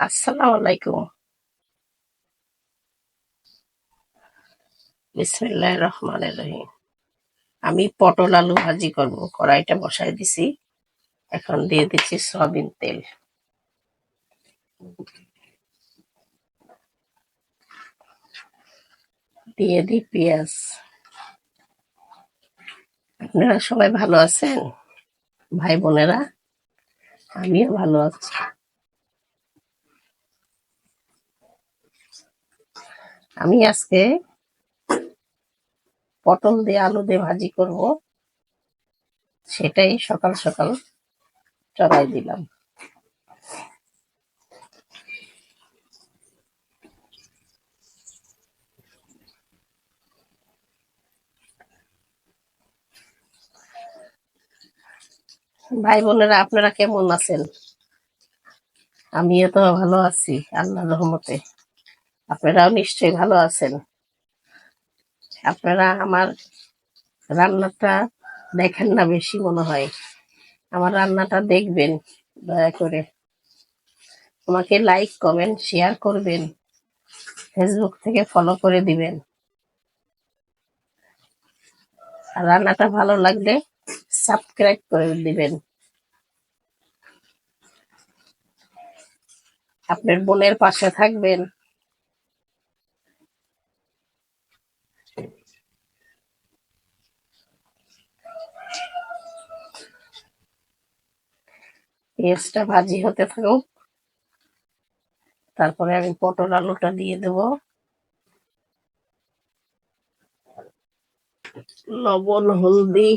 আসসালামু আলাইকুম বিসমিল্লাহ রহমান রহিম আমি পটল আলু ভাজি করব। কড়াইটা বসাই দিছি। এখন দিয়ে দিচ্ছি সয়াবিন তেল। দিয়ে দিই পেঁয়াজ। আপনারা সবাই ভালো আছেন? ভাই বোনেরা? আমিও ভালো আছি। আমি আজকে পটল দিয়ে আলু দিয়ে ভাজি করব। সেটাই সকাল সকাল চড়াই দিলাম। ভাই বোনেরা, আপনারা কেমন আছেন? আমিও তো ভালো আছি আল্লাহ রহমতে। আপনারাও নিশ্চয়ই ভালো আছেন। আপনারা আমার রান্নাটা দেখেন না বেশি মনে হয়। আমার রান্নাটা দেখবেন, দয়া করে। আমাকে লাইক কমেন্ট শেয়ার করবেন। ফেসবুক থেকে ফলো করে দিবেন। রান্নাটা ভালো লাগলে সাবস্ক্রাইব করে দিবেন। আপনার বোনের পাশে থাকবেন। পেঁয়াজটা ভাজি হতে থাকুক। তারপরে আমি পটল আলুটা দিয়ে দেব। লবণ, হলদি,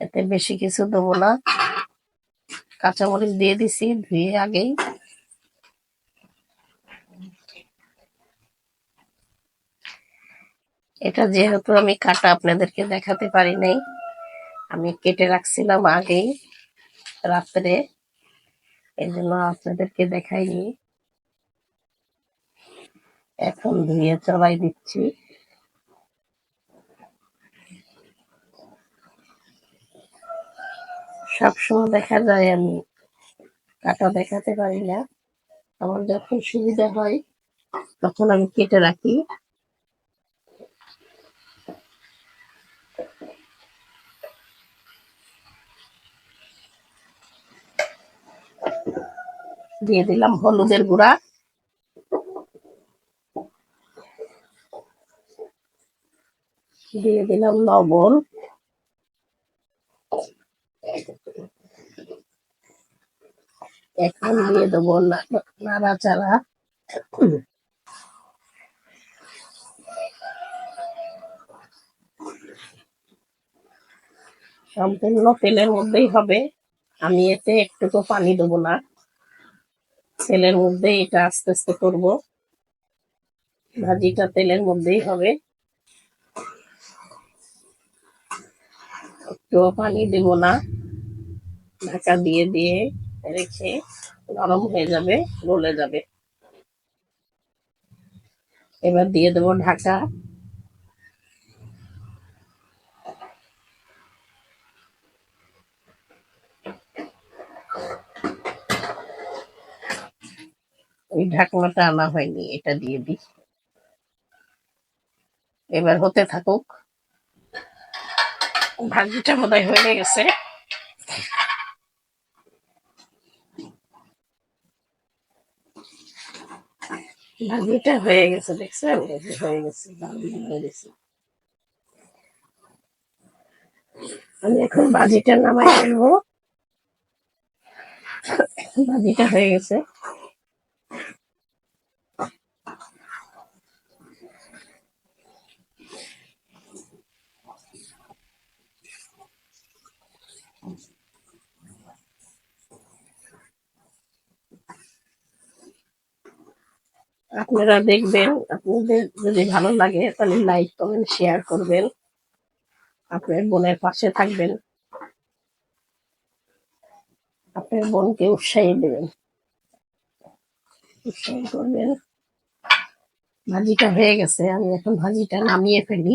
এতে বেশি কিছু দেবো না। কাঁচামরিচ দিয়ে দিছি ধুয়ে আগেই। এটা যেহেতু আমি কাটা আপনাদেরকে দেখাতে পারি নাই, আমি কেটে রাখছিলাম আগেই। রাত্রে। এই জন্য আপনাদেরকে দেখাইনি। এখন ধুয়ে চলাই দিচ্ছি। সবসময় দেখা যায় আমি কাটা দেখাতে পারি না। আমার যখন সুবিধা হয়, তখন আমি কেটে রাখি। দিয়ে দিলাম হলুদের গুঁড়া। দিয়ে দিলাম লবণ। এখন দিয়ে দেবো নাড়াচাড়া। সম্পূর্ণ তেলের মধ্যেই হবে। আমি এতে একটুকু পানি দেবো না। তেলের মধ্যেই এটা আস্তে আস্তে করব। ভাজিটা তেলের মধ্যেই হবে। একটু পানি দেব না। ঢাকা দিয়ে দিয়ে রেখে নরম হয়ে যাবে, গলে যাবে। এবার দিয়ে দেবো ঢাকা। ওই ঢাকনাটা আনা হয়নি, এটা দিয়ে দিই। এবার হতে থাকুক। ভাজিটা বোধহয় হয়ে গেছে। ভাজিটা হয়ে গেছে, দেখছেন? হয়ে গেছে হয়ে গেছে। আমি এখন ভাজিটা নামাই ফেলব। ভাজিটা হয়ে গেছে। আপনারা দেখবেন, আপনাদের যদি ভালো লাগে, তাহলে লাইক কমেন্ট শেয়ার করবেন। আপনার বোনের পাশে থাকবেন। আপনার বোনকে উৎসাহী দেবেন। উৎসাহী করবেন। ভাজিটা হয়ে গেছে, আমি এখন ভাজিটা নামিয়ে ফেলি।